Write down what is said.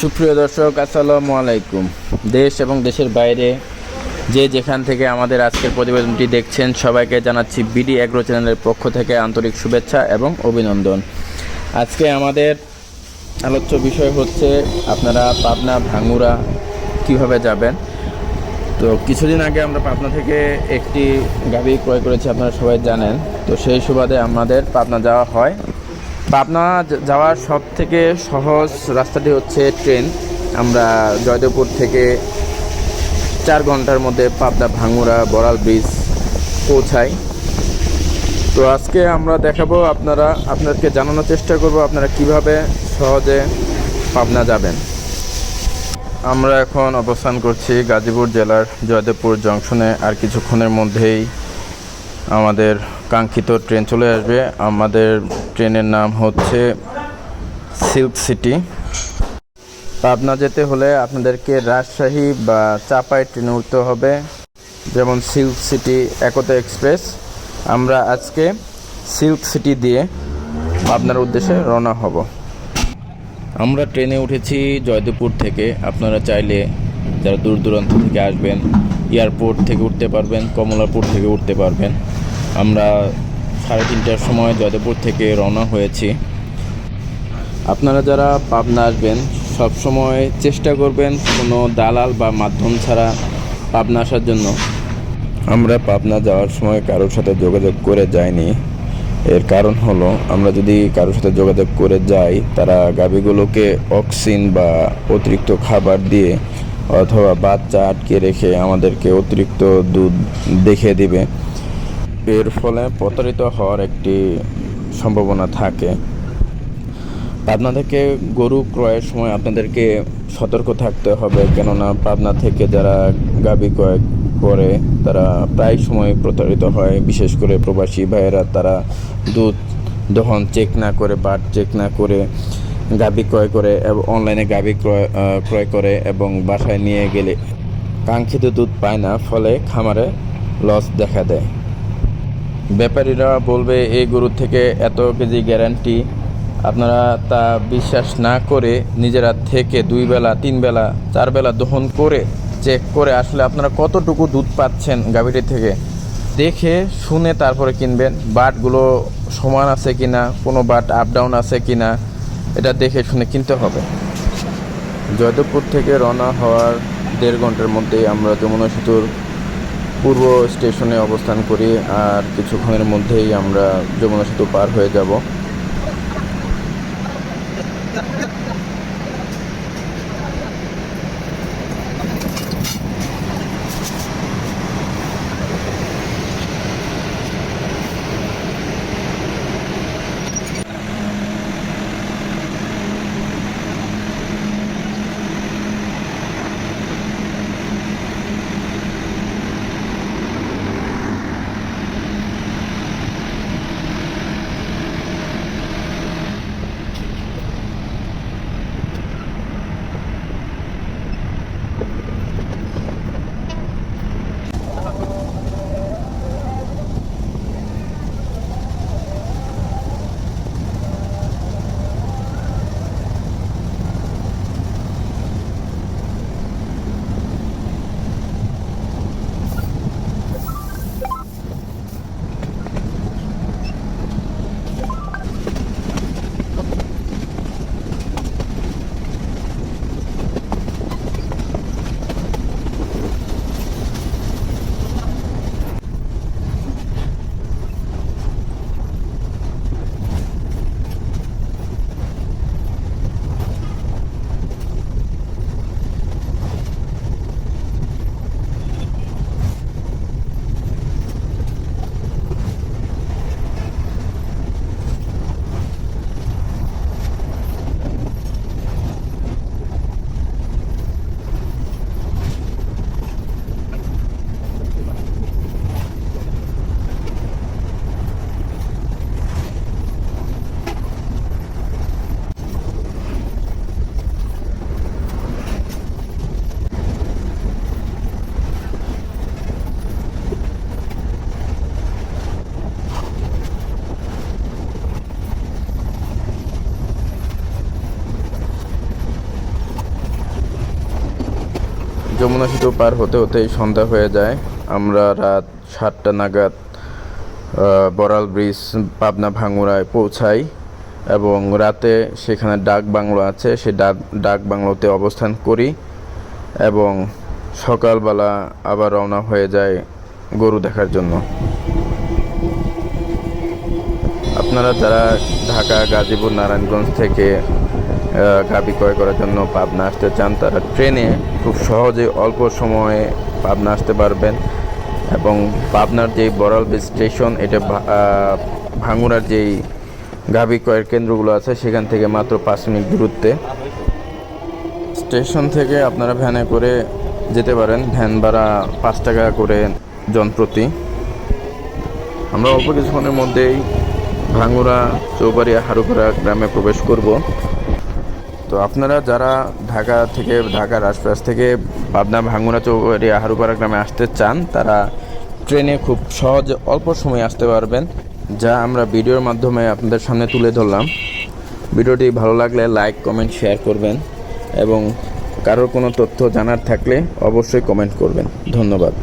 সুপ্রিয় দর্শক, আসসালামু আলাইকুম। দেশ এবং দেশের বাইরে যে যেখান থেকে আমাদের আজকের প্রতিবেদনটি দেখছেন, সবাইকে জানাচ্ছি বিডি অ্যাগ্রো চ্যানেলের পক্ষ থেকে আন্তরিক শুভেচ্ছা এবং অভিনন্দন। আজকে আমাদের আলোচ্য বিষয় হচ্ছে, আপনারা পাবনা ভাঙ্গুরা কীভাবে যাবেন? তো কিছুদিন আগে আমরা পাবনা থেকে একটি গাড়ি ক্রয় করেছি, আপনারা সবাই জানেন। তো সেই সুবাদে আমাদের পাবনা যাওয়া হয়। পাবনা যাওয়ার সব থেকে সহজ রাস্তাটি হচ্ছে ট্রেন। আমরা জয়দেবপুর থেকে চার ঘণ্টার মধ্যে পাবনা ভাঙ্গুরা বড়াল ব্রিজ পৌঁছাই। তো আজকে আমরা দেখাবো আপনারা, আপনাদেরকে জানানোর চেষ্টা করব আপনারা কীভাবে সহজে পাবনা যাবেন। আমরা এখন অবস্থান করছি গাজীপুর জেলার জয়দেবপুর জংশনে, আর কিছুক্ষণের মধ্যেই আমাদের কাঙ্ক্ষিত ট্রেন চলে আসবে। আমাদের ট্রেনের নাম হচ্ছে সিল্ক সিটি। পাবনা যেতে হলে আপনাদেরকে রাজশাহী বা চাপাই ট্রেনে উঠতে হবে, যেমন সিল্ক সিটি একতা এক্সপ্রেস। আমরা আজকে সিল্ক সিটি দিয়ে পাবনার উদ্দেশ্যে রওনা হব। আমরা ট্রেনে উঠেছি জয়দেবপুর থেকে। আপনারা চাইলে যারা দূর দূরান্ত থেকে আসবেন, এয়ারপোর্ট থেকে উঠতে পারবেন, কমলাপুর থেকে উঠতে পারবেন। আমরা সাড়ে তিনটার সময় জয়দেবপুর থেকে রওনা হয়েছি। আপনারা যারা পাবনা আসবেন, সব সময় চেষ্টা করবেন কোনো দালাল বা মাধ্যম ছাড়া পাবনা আসার জন্য। আমরা পাবনা যাওয়ার সময় কারোর সাথে যোগাযোগ করে যাইনি। এর কারণ হলো, আমরা যদি কারোর সাথে যোগাযোগ করে যাই, তারা গাভীগুলোকে অক্সিন বা অতিরিক্ত খাবার দিয়ে অথবা বাচ্চা আটকে রেখে আমাদেরকে অতিরিক্ত দুধ দেখে দিবে। এর ফলে প্রতারিত হওয়ার একটি সম্ভাবনা থাকে। পাবনা থেকে গরু ক্রয়ের সময় আপনাদেরকে সতর্ক থাকতে হবে, কেননা পাবনা থেকে যারা গাবি ক্রয় করে, তারা প্রায় সময় প্রতারিত হয়। বিশেষ করে প্রবাসী ভাইয়েরা, তারা দুধ দহন চেক না করে বাট চেক না করে গাবি ক্রয় করে এবং অনলাইনে গাবি ক্রয় ক্রয় করে এবং বাসায় নিয়ে গেলে কাঙ্ক্ষিত দুধ পায় না, ফলে খামারে লস দেখা দেয়। ব্যাপারীরা বলবে, এই গরুর থেকে এত কেজি গ্যারান্টি আপনারা তা বিশ্বাস না করে নিজেরা থেকে দুই বেলা, তিন বেলা, চার বেলা দহন করে চেক করে আসলে আপনারা কতটুকু দুধ পাচ্ছেন গাভীটি থেকে। দেখে শুনে তারপরে কিনবেন, বাটগুলো সমান আছে কিনা, কোনো বাট আপ ডাউন আছে কিনা এটা দেখে শুনে কিনতে হবে। জয়দেবপুর থেকে রওনা হওয়ার দেড় ঘণ্টার মধ্যেই আমরা যমুনা সেতুর পূর্ব স্টেশনে অবস্থান করি আর কিছুক্ষণের মধ্যেই আমরা যমুনা সেতু পার হয়ে যাব। যমুনা সেতু পার হতে হতেই সন্ধ্যা হয়ে যায়। আমরা রাত সাতটা নাগাদ বড়াল ব্রিজ, পাবনা ভাঙ্গুরায় পৌঁছাই এবং রাতে সেখানে ডাক বাংলো আছে সেই ডাক ডাক বাংলোতে অবস্থান করি এবং সকালবেলা আবার রওনা হয়ে যায় গরু দেখার জন্য। আপনারা যারা ঢাকা, গাজীপুর, নারায়ণগঞ্জ থেকে গাভী ক্রয় করার জন্য পাবনা আসতে চান তারা ট্রেনে খুব সহজে অল্প সময়ে পাবনা আসতে পারবেন। এবং পাবনার যে বড়াল স্টেশন এটা ভা- আহ, যেই গাভী ক্রয়ের কেন্দ্রগুলো আছে সেখান থেকে মাত্র পাঁচ মিনিট দূরত্বে। স্টেশন থেকে আপনারা ভ্যানে করে যেতে পারেন ভ্যান ভাড়া পাঁচ টাকা করে জনপ্রতি আমরা অল্প কিছুক্ষণের মধ্যেই ভাঙ্গুরা চৌবাড়িয়া হারুপাড়া গ্রামে প্রবেশ করব। আপনারা যারা ঢাকা থেকে, ঢাকার আশপাশ থেকে পাবনা ভাঙ্গুরা চৌবাড়িয়া হারুপাড়া গ্রামে আসতে চান, তারা ট্রেনে খুব সহজে অল্প সময়ে আসতে পারবেন, যা আমরা ভিডিওর মাধ্যমে আপনাদের সামনে তুলে ধরলাম। ভিডিওটি ভালো লাগলে লাইক, কমেন্ট, শেয়ার করবেন এবং কারোর কোনো তথ্য জানার থাকলে অবশ্যই কমেন্ট করবেন। ধন্যবাদ।